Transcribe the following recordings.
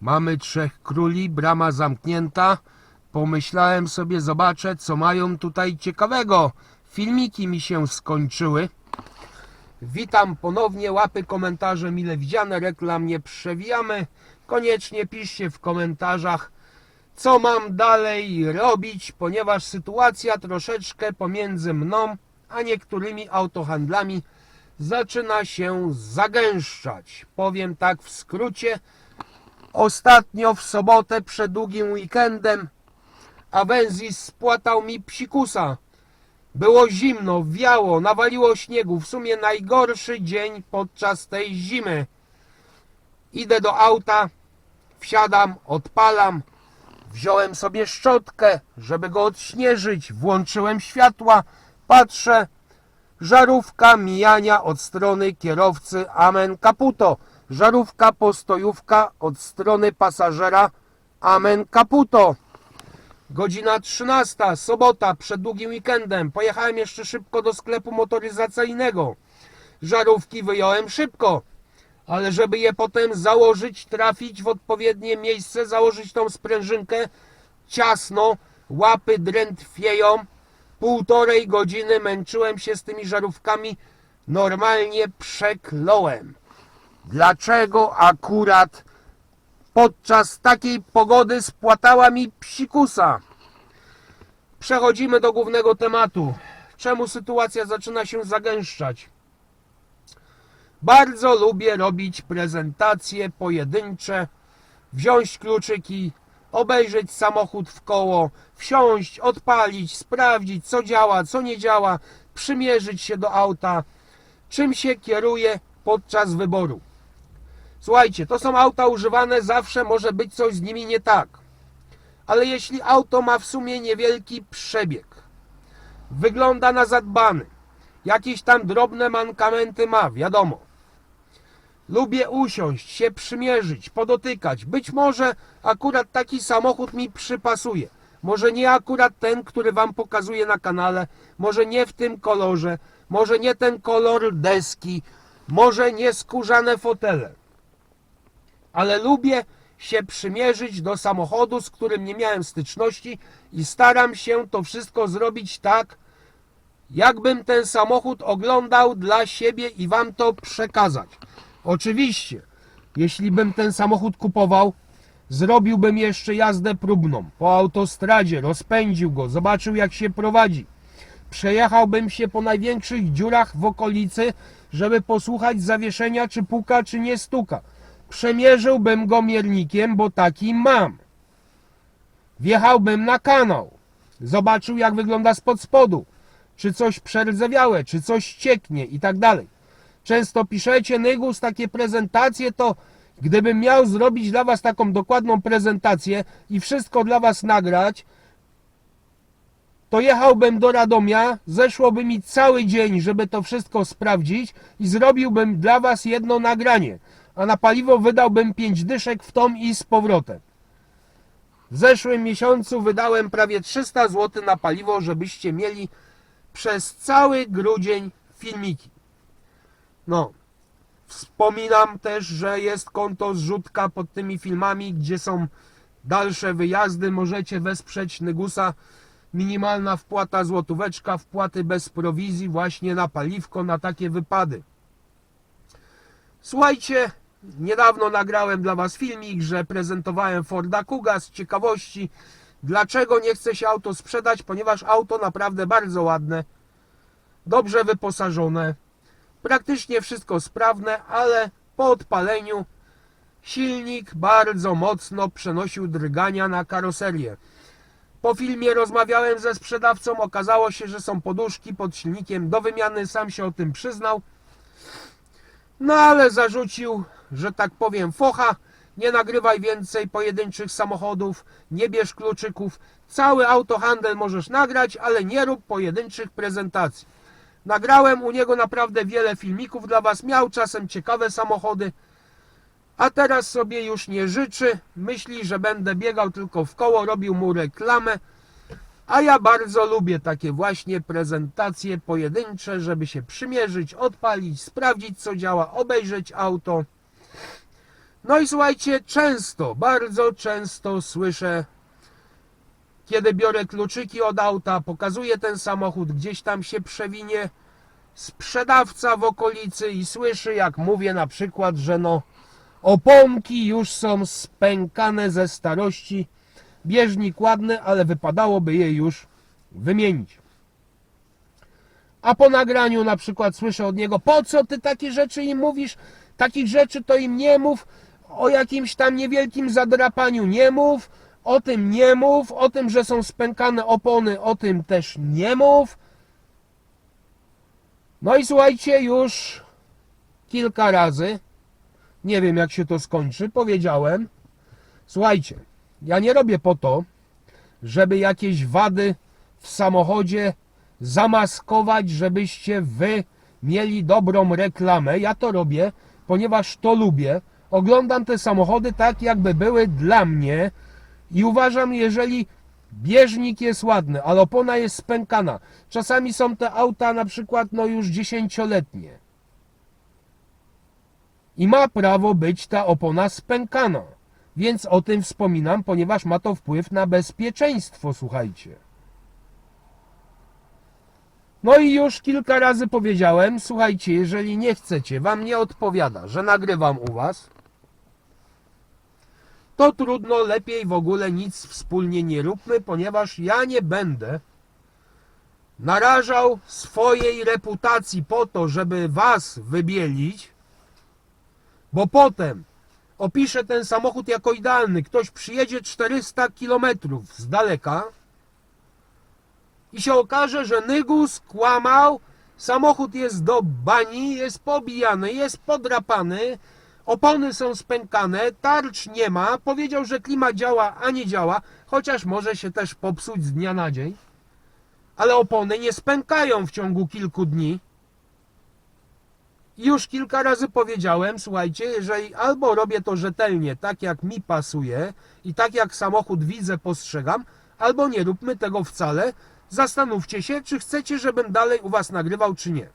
Mamy trzech króli, brama zamknięta. Pomyślałem sobie, zobaczę, co mają tutaj ciekawego. Filmiki mi się skończyły. Witam ponownie, łapy komentarze mile widziane, reklam nie przewijamy. Koniecznie piszcie w komentarzach, co mam dalej robić, ponieważ sytuacja troszeczkę pomiędzy mną a niektórymi autohandlami zaczyna się zagęszczać. Powiem tak w skrócie. Ostatnio w sobotę przed długim weekendem Avensis spłatał mi psikusa. Było zimno, wiało, nawaliło śniegu. W sumie najgorszy dzień podczas tej zimy. Idę do auta, wsiadam, odpalam. Wziąłem sobie szczotkę, żeby go odśnieżyć. Włączyłem światła, patrzę. Żarówka mijania od strony kierowcy Amen Caputo. Żarówka postojówka od strony pasażera Amen Caputo. Godzina 13, sobota, przed długim weekendem. Pojechałem jeszcze szybko do sklepu motoryzacyjnego. Żarówki wyjąłem szybko, ale żeby je potem założyć, trafić w odpowiednie miejsce, założyć tą sprężynkę ciasno, łapy drętwieją. Półtorej godziny męczyłem się z tymi żarówkami, normalnie przekląłem. Dlaczego akurat podczas takiej pogody spłatała mi psikusa. Przechodzimy do głównego tematu. Czemu sytuacja zaczyna się zagęszczać? Bardzo lubię robić prezentacje pojedyncze, wziąć kluczyki, obejrzeć samochód w koło, wsiąść, odpalić, sprawdzić co działa, co nie działa, przymierzyć się do auta, czym się kieruję podczas wyboru. Słuchajcie, to są auta używane, zawsze może być coś z nimi nie tak. Ale jeśli auto ma w sumie niewielki przebieg, wygląda na zadbany, jakieś tam drobne mankamenty ma, wiadomo. Lubię usiąść, się przymierzyć, podotykać. Być może akurat taki samochód mi przypasuje. Może nie akurat ten, który Wam pokazuję na kanale, może nie w tym kolorze, może nie ten kolor deski, może nie skórzane fotele ale lubię się przymierzyć do samochodu, z którym nie miałem styczności i staram się to wszystko zrobić tak, jakbym ten samochód oglądał dla siebie i wam to przekazać. Oczywiście, jeśli bym ten samochód kupował, zrobiłbym jeszcze jazdę próbną po autostradzie, rozpędził go, zobaczył jak się prowadzi. Przejechałbym się po największych dziurach w okolicy, żeby posłuchać zawieszenia, czy puka, czy nie stuka przemierzyłbym go miernikiem, bo taki mam. Wjechałbym na kanał, zobaczył jak wygląda spod spodu, czy coś przerdzewiałe, czy coś cieknie i tak dalej. Często piszecie, Nygus, takie prezentacje, to gdybym miał zrobić dla Was taką dokładną prezentację i wszystko dla Was nagrać, to jechałbym do Radomia, zeszłoby mi cały dzień, żeby to wszystko sprawdzić i zrobiłbym dla Was jedno nagranie a na paliwo wydałbym 5 dyszek w tom i z powrotem. W zeszłym miesiącu wydałem prawie 300 zł na paliwo, żebyście mieli przez cały grudzień filmiki. No, wspominam też, że jest konto zrzutka pod tymi filmami, gdzie są dalsze wyjazdy. Możecie wesprzeć Nygusa. Minimalna wpłata złotóweczka, wpłaty bez prowizji właśnie na paliwko, na takie wypady. Słuchajcie, niedawno nagrałem dla Was filmik, że prezentowałem Forda Kuga z ciekawości. Dlaczego nie chce się auto sprzedać? Ponieważ auto naprawdę bardzo ładne, dobrze wyposażone, praktycznie wszystko sprawne, ale po odpaleniu silnik bardzo mocno przenosił drgania na karoserię. Po filmie rozmawiałem ze sprzedawcą, okazało się, że są poduszki pod silnikiem do wymiany, sam się o tym przyznał. No ale zarzucił, że tak powiem, focha, nie nagrywaj więcej pojedynczych samochodów, nie bierz kluczyków. Cały autohandel możesz nagrać, ale nie rób pojedynczych prezentacji. Nagrałem u niego naprawdę wiele filmików dla Was, miał czasem ciekawe samochody, a teraz sobie już nie życzy. Myśli, że będę biegał tylko w koło, robił mu reklamę. A ja bardzo lubię takie właśnie prezentacje pojedyncze, żeby się przymierzyć, odpalić, sprawdzić co działa, obejrzeć auto. No i słuchajcie, często, bardzo często słyszę, kiedy biorę kluczyki od auta, pokazuję ten samochód, gdzieś tam się przewinie sprzedawca w okolicy i słyszy, jak mówię na przykład, że no oponki już są spękane ze starości, bieżnik ładny, ale wypadałoby je już wymienić. A po nagraniu na przykład słyszę od niego, po co ty takie rzeczy im mówisz? Takich rzeczy to im nie mów, o jakimś tam niewielkim zadrapaniu nie mów, o tym nie mów, o tym, że są spękane opony, o tym też nie mów. No i słuchajcie, już kilka razy, nie wiem jak się to skończy, powiedziałem, słuchajcie, ja nie robię po to, żeby jakieś wady w samochodzie zamaskować, żebyście wy mieli dobrą reklamę. Ja to robię, ponieważ to lubię. Oglądam te samochody tak, jakby były dla mnie i uważam, jeżeli bieżnik jest ładny, ale opona jest spękana. Czasami są te auta na przykład no już dziesięcioletnie. I ma prawo być ta opona spękana. Więc o tym wspominam, ponieważ ma to wpływ na bezpieczeństwo, słuchajcie. No i już kilka razy powiedziałem, słuchajcie, jeżeli nie chcecie, wam nie odpowiada, że nagrywam u was, to trudno, lepiej w ogóle nic wspólnie nie róbmy, ponieważ ja nie będę narażał swojej reputacji po to, żeby was wybielić, bo potem opiszę ten samochód jako idealny. Ktoś przyjedzie 400 km z daleka i się okaże, że Nygus kłamał, samochód jest do bani, jest pobijany, jest podrapany, opony są spękane, tarcz nie ma, powiedział, że klima działa, a nie działa, chociaż może się też popsuć z dnia na dzień, ale opony nie spękają w ciągu kilku dni. Już kilka razy powiedziałem, słuchajcie, jeżeli albo robię to rzetelnie, tak jak mi pasuje i tak jak samochód widzę, postrzegam, albo nie róbmy tego wcale. Zastanówcie się, czy chcecie, żebym dalej u Was nagrywał, czy nie.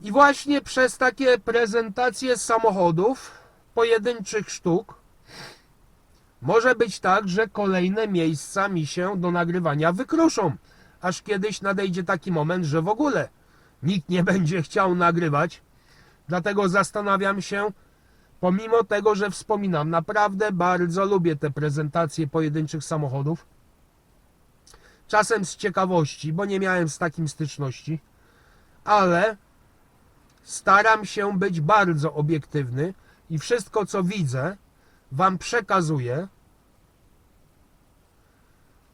I właśnie przez takie prezentacje samochodów, pojedynczych sztuk, może być tak, że kolejne miejsca mi się do nagrywania wykruszą. Aż kiedyś nadejdzie taki moment, że w ogóle nikt nie będzie chciał nagrywać. Dlatego zastanawiam się, pomimo tego, że wspominam, naprawdę bardzo lubię te prezentacje pojedynczych samochodów. Czasem z ciekawości, bo nie miałem z takim styczności, ale staram się być bardzo obiektywny i wszystko, co widzę, Wam przekazuję.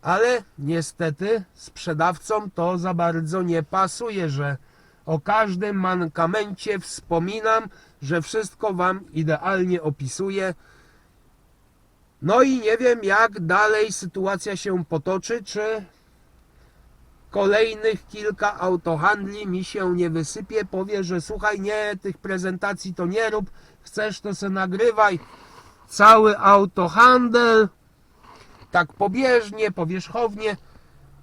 Ale niestety sprzedawcom to za bardzo nie pasuje, że o każdym mankamencie wspominam, że wszystko Wam idealnie opisuję. No i nie wiem, jak dalej sytuacja się potoczy, czy kolejnych kilka autohandli mi się nie wysypie, powie, że słuchaj, nie, tych prezentacji to nie rób, chcesz to se nagrywaj. Cały autohandel, tak pobieżnie, powierzchownie,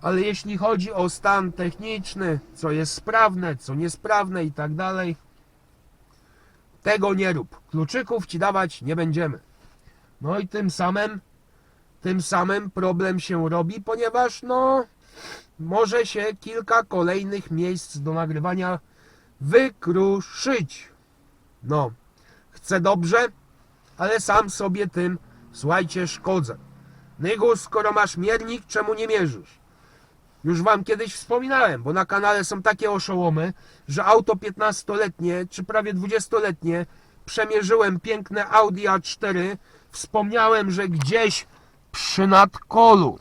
ale jeśli chodzi o stan techniczny, co jest sprawne, co niesprawne i tak dalej, tego nie rób. Kluczyków ci dawać nie będziemy. No i tym samym, tym samym problem się robi, ponieważ no, może się kilka kolejnych miejsc do nagrywania wykruszyć. No, chcę dobrze, ale sam sobie tym, słuchajcie, szkodzę. Nygus, skoro masz miernik, czemu nie mierzysz? Już wam kiedyś wspominałem, bo na kanale są takie oszołomy, że auto 15-letnie czy prawie 20-letnie przemierzyłem piękne Audi A4. Wspomniałem, że gdzieś przy nadkolu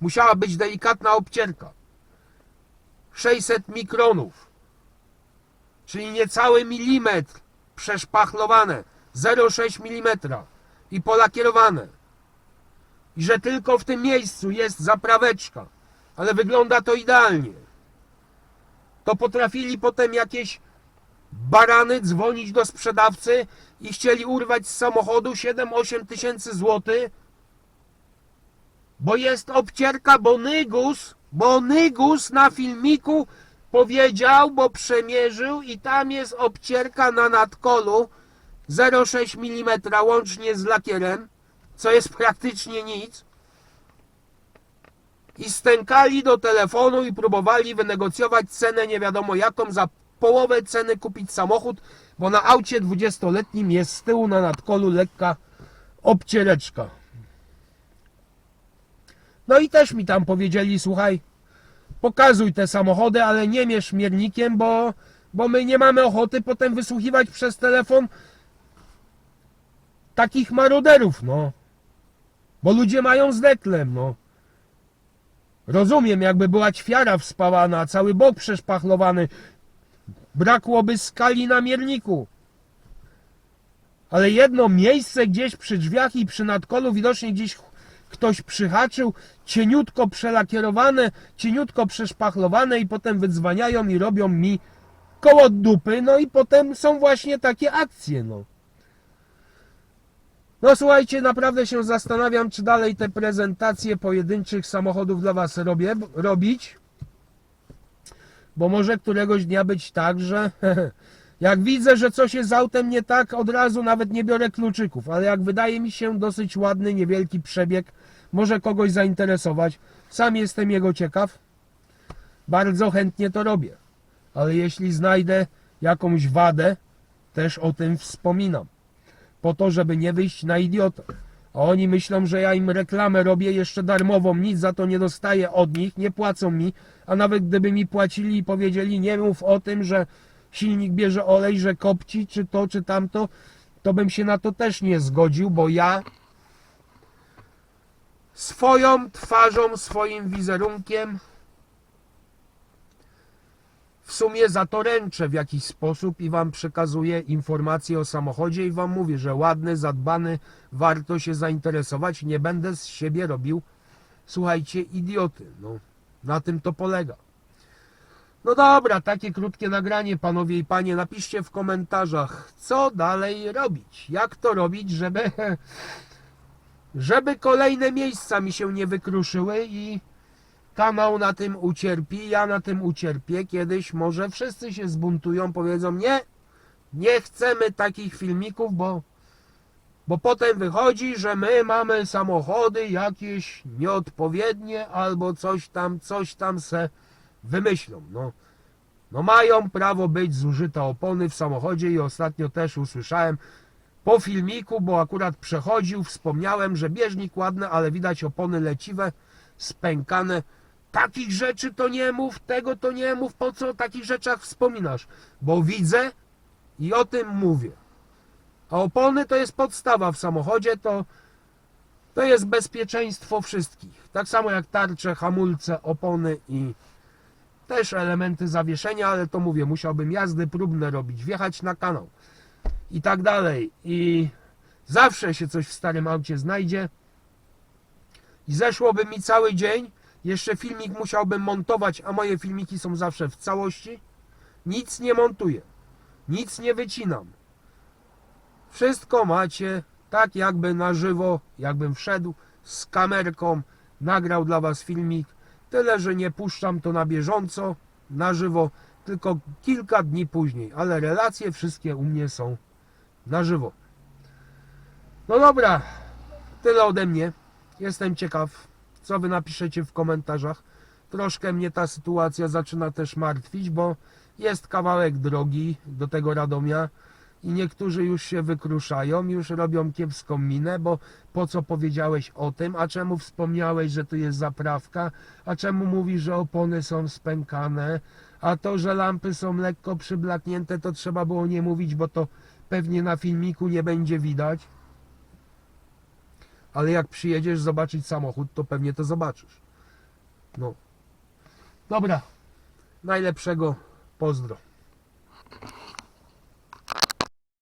musiała być delikatna obcierka. 600 mikronów, czyli niecały milimetr przeszpachlowane, 0,6 mm i polakierowane. I że tylko w tym miejscu jest zapraweczka, ale wygląda to idealnie. To potrafili potem jakieś barany dzwonić do sprzedawcy i chcieli urwać z samochodu 7-8 tysięcy złotych, bo jest obcierka, bo Nygus, bo Nygus na filmiku powiedział, bo przemierzył i tam jest obcierka na nadkolu 0,6 mm łącznie z lakierem, co jest praktycznie nic. I stękali do telefonu i próbowali wynegocjować cenę nie wiadomo jaką za połowę ceny kupić samochód, bo na aucie 20-letnim jest z tyłu na nadkolu lekka obciereczka. No i też mi tam powiedzieli, słuchaj, pokazuj te samochody, ale nie mierz miernikiem, bo, bo my nie mamy ochoty potem wysłuchiwać przez telefon takich maroderów, no. Bo ludzie mają zdeklem, no. Rozumiem, jakby była ćwiara wspawana, cały bok przeszpachlowany, brakłoby skali na mierniku. Ale jedno miejsce gdzieś przy drzwiach i przy nadkolu widocznie gdzieś ktoś przyhaczył, cieniutko przelakierowane, cieniutko przeszpachlowane i potem wydzwaniają i robią mi koło dupy, no i potem są właśnie takie akcje, no. No słuchajcie, naprawdę się zastanawiam, czy dalej te prezentacje pojedynczych samochodów dla Was robię, robić. Bo może któregoś dnia być tak, że jak widzę, że coś jest z autem nie tak, od razu nawet nie biorę kluczyków, ale jak wydaje mi się dosyć ładny, niewielki przebieg, może kogoś zainteresować, sam jestem jego ciekaw, bardzo chętnie to robię. Ale jeśli znajdę jakąś wadę, też o tym wspominam po to, żeby nie wyjść na idiotę. A oni myślą, że ja im reklamę robię jeszcze darmową, nic za to nie dostaję od nich, nie płacą mi, a nawet gdyby mi płacili i powiedzieli, nie mów o tym, że silnik bierze olej, że kopci, czy to, czy tamto, to bym się na to też nie zgodził, bo ja swoją twarzą, swoim wizerunkiem w sumie za to ręczę w jakiś sposób i wam przekazuję informacje o samochodzie i wam mówię, że ładny, zadbany, warto się zainteresować. Nie będę z siebie robił, słuchajcie, idioty. No, na tym to polega. No dobra, takie krótkie nagranie, panowie i panie. Napiszcie w komentarzach, co dalej robić. Jak to robić, żeby, żeby kolejne miejsca mi się nie wykruszyły i kanał na tym ucierpi, ja na tym ucierpię. Kiedyś może wszyscy się zbuntują, powiedzą nie, nie chcemy takich filmików, bo, bo potem wychodzi, że my mamy samochody jakieś nieodpowiednie albo coś tam, coś tam se wymyślą. No, no mają prawo być zużyte opony w samochodzie i ostatnio też usłyszałem po filmiku, bo akurat przechodził, wspomniałem, że bieżnik ładny, ale widać opony leciwe, spękane. Takich rzeczy to nie mów, tego to nie mów, po co o takich rzeczach wspominasz? Bo widzę i o tym mówię. A opony to jest podstawa w samochodzie, to, to jest bezpieczeństwo wszystkich. Tak samo jak tarcze, hamulce, opony i też elementy zawieszenia, ale to mówię, musiałbym jazdy próbne robić, wjechać na kanał i tak dalej. I zawsze się coś w starym aucie znajdzie. I zeszłoby mi cały dzień, jeszcze filmik musiałbym montować, a moje filmiki są zawsze w całości. Nic nie montuję, nic nie wycinam. Wszystko macie tak jakby na żywo, jakbym wszedł z kamerką, nagrał dla Was filmik. Tyle, że nie puszczam to na bieżąco, na żywo, tylko kilka dni później, ale relacje wszystkie u mnie są na żywo. No dobra, tyle ode mnie. Jestem ciekaw, co wy napiszecie w komentarzach. Troszkę mnie ta sytuacja zaczyna też martwić, bo jest kawałek drogi do tego Radomia i niektórzy już się wykruszają, już robią kiepską minę, bo po co powiedziałeś o tym, a czemu wspomniałeś, że tu jest zaprawka, a czemu mówisz, że opony są spękane, a to, że lampy są lekko przyblaknięte, to trzeba było nie mówić, bo to pewnie na filmiku nie będzie widać ale jak przyjedziesz zobaczyć samochód, to pewnie to zobaczysz. No. Dobra. Najlepszego pozdro.